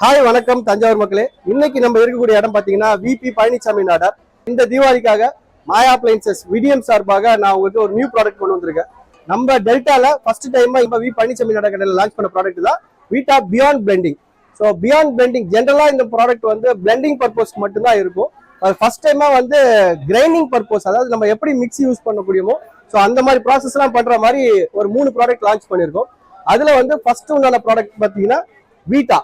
Hi வணக்கம் தஞ்சாவூர் மக்களே. இன்னைக்கு நம்ம இருக்கக்கூடிய இடம் பார்த்தீங்கன்னா விபி பழனிசாமி நாடார். இந்த தீபாவளிக்காக மாயா அப்ளைன்சஸ் விடிஎம் சார்பாக நான் உங்களுக்கு ஒரு நியூ ப்ராடக்ட் கொண்டு வந்திருக்கேன். நம்ம டெல்டால ஃபர்ஸ்ட் டைமா இப்ப வி பழனிசாமி நாடா கடையில் லான்ச் பண்ண ப்ராடக்ட் தான் வீட்டா beyond blending so beyond blending ஜென்ரலாக இந்த ப்ராடக்ட் வந்து பிளெண்டிங் பர்பஸ்க்கு மட்டும்தான் இருக்கும். அது ஃபர்ஸ்ட் டைமா வந்து கிரைண்டிங் பர்பஸ் அதாவது நம்ம எப்படி மிக்ஸி யூஸ் பண்ண முடியுமோ ஸோ அந்த மாதிரி ப்ராசஸ்லாம் பண்ணுற மாதிரி ஒரு மூணு ப்ராடக்ட் லான்ச் பண்ணியிருக்கோம். அதில் வந்து ஃபர்ஸ்ட் உண்டான ப்ராடக்ட் பார்த்தீங்கன்னா வீட்டா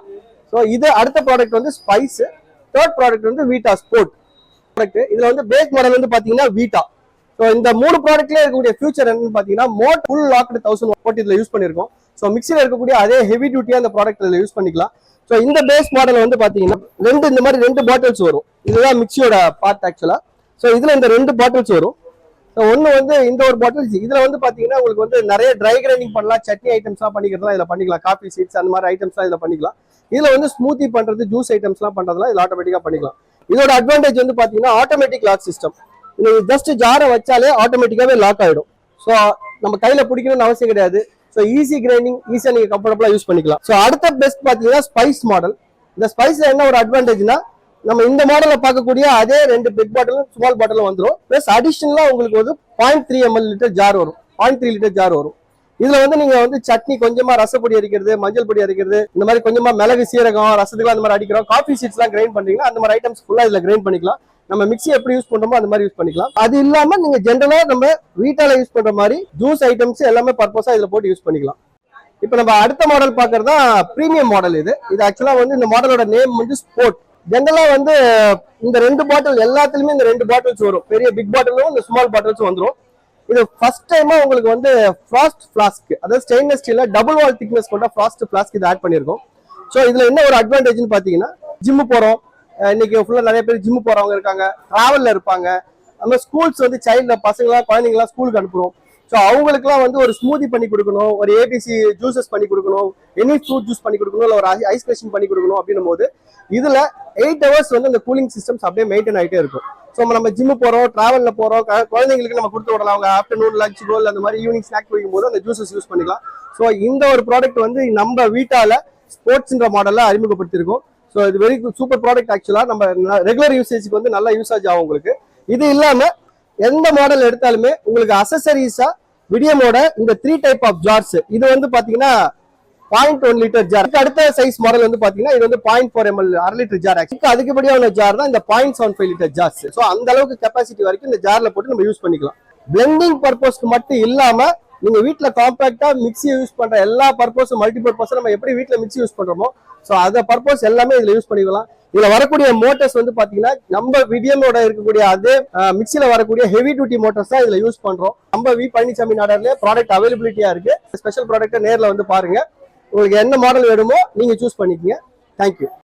ஸோ இது அடுத்த ப்ராடக்ட் வந்து ஸ்பைஸ் தேர்ட் ப்ராடக்ட் வந்து வீட்டா ஸ்போர்ட் ப்ராடக்ட் இதுல வந்து பேஸ் மாடல் வந்து பாத்தீங்கன்னா வீட்டா ஸோ இந்த மூணு ப்ராடக்ட்ல இருக்கக்கூடிய ஃபியூச்சர் என்னன்னு பாத்தீங்கன்னா மோட் ஃபுல் லாக்டு தௌசண்ட் போட்டு இதுல யூஸ் பண்ணிருக்கோம். ஸோ மிக்சியில் இருக்கக்கூடிய அதே ஹெவி டியூட்டியாக அந்த ப்ராடக்ட் இதில் யூஸ் பண்ணிக்கலாம். ஸோ இந்த பேஸ் மாடல் வந்து பார்த்தீங்கன்னா ரெண்டு இந்த மாதிரி ரெண்டு பாட்டில்ஸ் வரும். இதுதான் மிக்சியோட பார்ட் ஆக்சுவலா ஸோ இதுல இந்த ரெண்டு பாட்டில்ஸ் வரும். ஸோ ஒன்று வந்து இந்த ஒரு பாட்டில் இதில் வந்து பார்த்தீங்கன்னா உங்களுக்கு வந்து நிறைய ட்ரை கிரைண்டிங் பண்ணலாம். சட்னி ஐட்டம்ஸ்லாம் பண்ணிக்கிறதுலாம் இதில் பண்ணிக்கலாம். காஃபி சீட்ஸ் அந்த மாதிரி ஐட்டம்ஸ்லாம் இதில் பண்ணிக்கலாம். இதுல வந்து ஸ்மூத்தி பண்றது ஜூஸ் ஐட்டம்ஸ்லாம் பண்றதுலாம் இதுல ஆட்டோமேட்டிக்கா பண்ணிக்கலாம். இதோட அட்வான்டேஜ் வந்து பாத்தீங்கன்னா ஆட்டோமேட்டிக் லாக் சிஸ்டம் நீங்க ஜஸ்ட் ஜாரை வச்சாலே ஆட்டோமேட்டிக்காவே லாக் ஆயிடும். ஸோ நம்ம கையில பிடிக்கணும்னு அவசியம் கிடையாது. ஸோ ஈஸி கிரைண்டிங் ஈஸியா நீங்க கம்ஃபர்டபுளா யூஸ் பண்ணிக்கலாம். ஸோ அடுத்த பெஸ்ட் பாத்தீங்கன்னா ஸ்பைஸ் மாடல் இந்த ஸ்பைஸ்ல என்ன ஒரு அட்வான்டேஜ்னா நம்ம இந்த மாடல பார்க்கக்கூடிய அதே ரெண்டு பிக் பாட்டிலும் ஸ்மால் பாட்டிலும் வந்துடும் பிளஸ் அடிஷனலா உங்களுக்கு வந்து point three ML litre jar வரும். பாயிண்ட் த்ரீ லிட்டர் ஜார் வரும். இதுல வந்து நீங்க வந்து சட்னி கொஞ்சமா ரசப்பொடி அரைக்கிறது மஞ்சள் பொடி அரைக்கிறது இந்த மாதிரி கொஞ்சமா மிளகு சீரகம் ரசத்துக்கு அந்த மாதிரி அடிக்கிறோம். காஃபி சீட்ஸ் எல்லாம் கிரைண்ட் பண்றீங்கன்னா அந்த மாதிரி ஐட்டம்ஸ் ஃபுல்லா இதுல கிரைண்ட் பண்ணிக்கலாம். நம்ம மிக்ஸி எப்படி யூஸ் பண்றோமோ அந்த மாதிரி யூஸ் பண்ணிக்கலாம். அது இல்லாம நீங்க ஜென்ரலா நம்ம வீட்டால யூஸ் பண்ற மாதிரி ஜூஸ் ஐட்டம்ஸ் எல்லாமே பர்பஸா இதுல போட்டு யூஸ் பண்ணிக்கலாம். இப்போ நம்ம அடுத்த மாடல் பாக்குறதா பிரீமியம் மாடல் இது. இது ஆக்சுவலா வந்து இந்த மாடலோட நேம் வந்து ஸ்போர்ட் ஜென்ரலா வந்து இந்த ரெண்டு பாட்டில் எல்லாத்துலயுமே இந்த ரெண்டு பாட்டில்ஸ் வரும். பெரிய பிக் பாட்டிலும் இந்த ஸ்மால் பாட்டில்ஸும் வந்துடும் இது ஃபர்ஸ்ட் டைமா உங்களுக்கு வந்து ஃப்ராஸ்ட் ஃபிளாஸ்க் அதாவது ஸ்டெயின்லெஸ் ஸ்டீல்ல டபுள் வால் திக்னஸ் கொண்ட ஃப்ராஸ்ட் ஃபிளாஸ்க் இது ஆட் பண்ணியிருக்கோம். ஸோ இதுல என்ன ஒரு அட்வான்டேஜ்னு பாத்தீங்கன்னா ஜிம்மு போறோம். இன்னைக்கு ஃபுல்லா நிறைய பேர் ஜிம்மு போறவங்க இருக்காங்க டிராவல்ல இருப்பாங்க. அந்த ஸ்கூல்ஸ் வந்து சைல்ட்ல பசங்களாம் குழந்தைங்களாம் ஸ்கூலுக்கு அனுப்புறோம். ஸோ அவங்களுக்குலாம் வந்து ஒரு ஸ்மூதி பண்ணி கொடுக்கணும் ஒரு ஏபிசி ஜூசஸ் பண்ணி கொடுக்கணும் எனி ஃப்ரூட் ஜூஸ் பண்ணி கொடுக்கணும் இல்லை ஒரு ஐஸ் கிரஷிங் பண்ணி கொடுக்கணும் அப்படின்னும் போது இதுல எயிட் ஹவர்ஸ் வந்து அந்த கூலிங் சிஸ்டம்ஸ் அப்படியே மெயின்டைன் ஆகிட்டே இருக்கும். ஸோ நம்ம ஜிம்மு போகிறோம் ட்ராவலில் போகிறோம் குழந்தைங்களுக்கு நம்ம கொடுத்து விடலாம். அவங்க ஆஃப்டர்நூன் லஞ்ச் கோல் அந்த மாதிரி ஈவினிங் ஸ்நாக் குடிக்கும் போது அந்த ஜூஸஸ் யூஸ் பண்ணிக்கலாம். ஸோ இந்த ஒரு ப்ராடக்ட் வந்து நம்ம வீட்டால ஸ்போர்ட்ஸ்ன்ற மாடலில் அறிமுகப்படுத்தியிருக்கோம். ஸோ இது வெரி சூப்பர் ப்ராடக்ட் ஆக்சுவலாக நம்ம ரெகுலர் யூசேஜுக்கு வந்து நல்லா யூசேஜ் ஆகும் உங்களுக்கு. இது இல்லாமல் எந்த மாடல் எடுத்தாலுமே உங்களுக்கு அசசரிஸாக விடியமோட இந்த த்ரீ டைப் ஆஃப் ஜார்ஸ் இது வந்து பாத்தீங்கன்னா பாயிண்ட் ஒன் லிட்டர் ஜார் அடுத்த சைஸ் மாடல் வந்து பாத்தீங்கன்னா இது வந்து பாயிண்ட் ஃபோர் எம்எல் அரை லிட்டர் ஜார் ஆக்சுவலி அதிகப்படியான ஜார் தான் இந்த point seven five litre jars so அந்த அளவுக்கு கெப்பாசிட்டி வரைக்கும் இந்த ஜார்ல போட்டு நம்ம யூஸ் பண்ணிக்கலாம். பிளெண்டிங் பர்பஸ்க்கு மட்டும் இல்லாம நீங்க வீட்டுல காம்பாக்டா மிக்ஸி யூஸ் பண்ற எல்லா பர்பஸும் மல்டி பர்பஸும் நம்ம எப்படி வீட்டுல மிக்ஸி யூஸ் பண்றோமோ ஸோ அந்த பர்பஸ் எல்லாமே இதுல யூஸ் பண்ணிக்கலாம். இதுல வரக்கூடிய மோட்டர்ஸ் வந்து பாத்தீங்கன்னா நம்ம விடியமோட இருக்கக்கூடிய அதே மிக்ஸில வரக்கூடிய ஹெவி டியூட்டி மோட்டர்ஸ் தான் இதுல யூஸ் பண்றோம். நம்ம வி பழனிசாமி நாடர்ல ப்ராடக்ட் அவைலபிலிட்டியா இருக்கு. ஸ்பெஷல் ப்ராடக்ட்டை நேரில் வந்து பாருங்க. உங்களுக்கு என்ன மாடல் வேணுமோ நீங்க சூஸ் பண்ணிக்கங்க. தேங்க்யூ